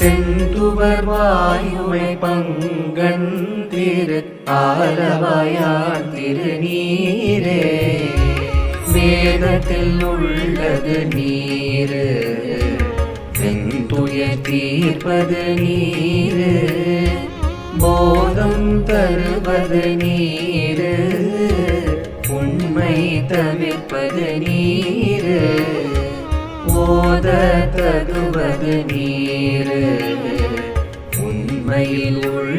செந்துவர் வாயுமை பங்கன் திரு ஆலவாயான் திருநீரே. வேதத்தில் உள்ளது நீரு வெந்துய தீர்ப்பது நீரு போதம் தருவது நீரு உண்மை தவிர்ப்பது நீரு. தகுவது நீர். உண்மையில் உள்ள